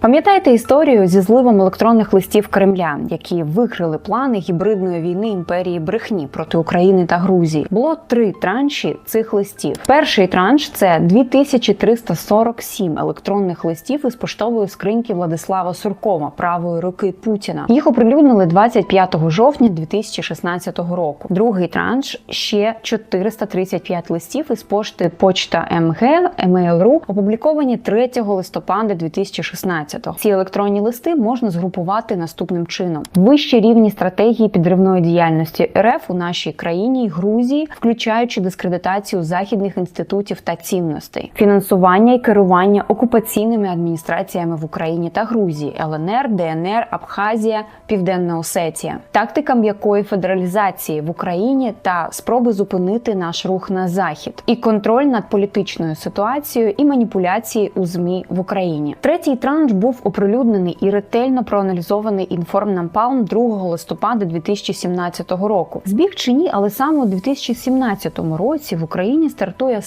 Пам'ятаєте історію зі зливом електронних листів Кремля, які викрили плани гібридної війни імперії брехні проти України та Грузії? Було три транші цих листів. Перший транш це 2347 електронних листів із поштової скриньки Владислава Суркова, правої руки Путіна. Їх оприлюднили 25 жовтня 2016 року. Другий транш ще 435 листів із пошти Почта МГ Mail.ru, опубліковані 3 листопада 2016 Ці електронні листи можна згрупувати наступним чином: вищі рівні стратегії підривної діяльності РФ у нашій країні Грузії, включаючи дискредитацію західних інститутів та цінностей, фінансування і керування окупаційними адміністраціями в Україні та Грузії, ЛНР, ДНР, Абхазія, Південна Осетія, тактика м'якої федералізації в Україні та спроби зупинити наш рух на захід, і контроль над політичною ситуацією і маніпуляції у змі в Україні. Третій транш був оприлюднений і ретельно проаналізований інформнампалм 2 листопада 2017 року. Збіг чи ні, але саме у 2017 році в Україні стартує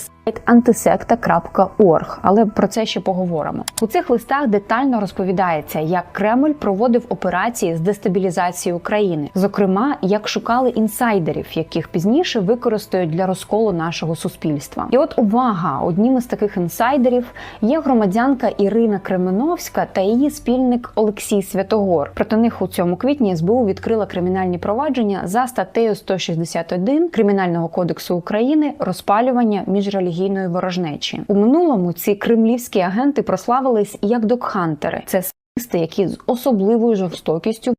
антисекта.орг, але про це ще поговоримо. У цих листах детально розповідається, як Кремль проводив операції з дестабілізації України, зокрема, як шукали інсайдерів, яких пізніше використають для розколу нашого суспільства. І от увага, одним із таких інсайдерів є громадянка Ірина Кременовська та її спільник Олексій Святогор. Проти них у цьому квітні СБУ відкрила кримінальні провадження за статтею 161 Кримінального кодексу України розпалювання міжрелігійної ворожнечі. У минулому ці кремлівські агенти прославились як докхантери. Це садисти, які з особливою жорстокістю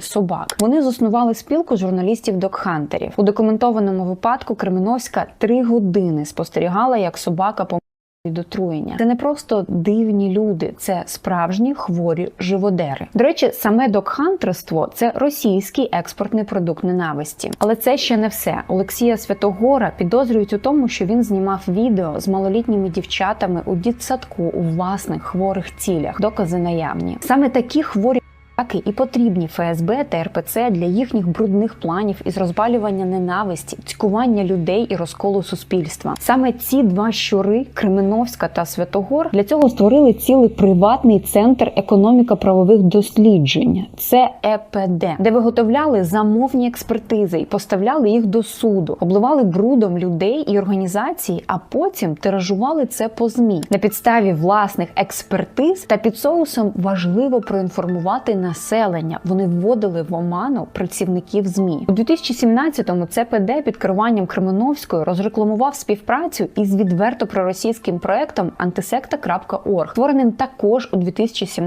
собак. Вони заснували спілку журналістів докхантерів. У документованому випадку Кременовська три години спостерігала, як собака помирає від отруєння. Це не просто дивні люди, це справжні хворі живодери. До речі, саме докхантерство це російський експортний продукт ненависті. Але це ще не все. Олексія Святогора підозрюють у тому, що він знімав відео з малолітніми дівчатами у дітсадку у власних хворих цілях. Докази наявні. Саме такі хворі. Атаки і потрібні ФСБ та РПЦ для їхніх брудних планів із розбалювання ненависті, цькування людей і розколу суспільства. Саме ці два щури, Кременовська та Святогор, для цього створили цілий приватний центр економіка правових досліджень. Це ЕПД, де виготовляли замовні експертизи і поставляли їх до суду, обливали брудом людей і організації, а потім тиражували це по змі на підставі власних експертиз та під соусом важливо проінформувати населення. Вони вводили в оману працівників змі у 2017-му ЦПД під керуванням Кременовської розрекламував співпрацю із відверто проросійським проектом антисекта.орг, створеним також у 2017